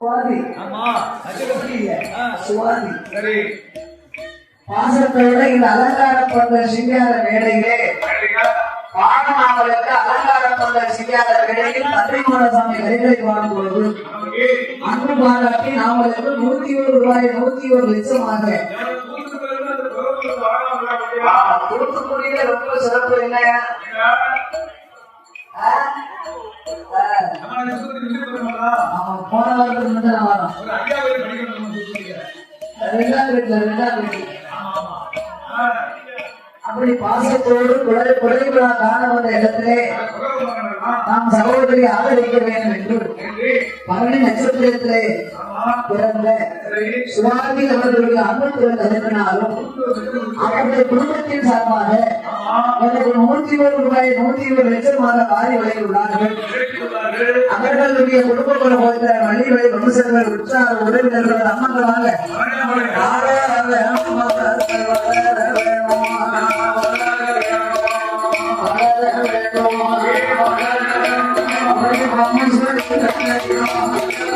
சுவாதி. ஆமா. சுவாதி. சரி. பாசத்தோட இந்த அலங்காரப்பட்ட சிங்கார மேடையிலே பாடமாமலுக்கு அலங்காரப்பட்ட சிங்கார மேடையில் பத்திரிமானசாமி வரிகளை பாடும் பொழுது அன்பு பாராட்டி நாமளுக்கு நூத்தி ஒரு ரூபாய் நூத்தி ஒரு லட்சமாக தூத்துக்குடியில ரொம்ப சிறப்பு என்ன? அவன் போன வாரத்துக்கு ரெண்டாம் வீட்டுல ரெண்டாம் அப்படி பாசத்தோடு குழந்தை குறைவிழா காண வந்த இடத்திலே நாம் சகோதரி ஆதரிக்க வேண்டும் என்று என்று, பரணி நட்சத்திரத்திலே பிறந்த சுவாமி அவர்களுடைய அன்புத்திறன் தடுப்பினாலும் அவருடைய குடும்பத்தின் சார்பாக எனக்கு நூத்தி ஒரு ரூபாய் நூத்தி ஒரு லட்சமாக வாரி வழங்கியுள்ளார்கள் அவர்களுடைய குடும்பங்களை போகிற வழிகளை கொண்டு செல்வ உற்சார உறவினர்கள் அம்மன் Thank you.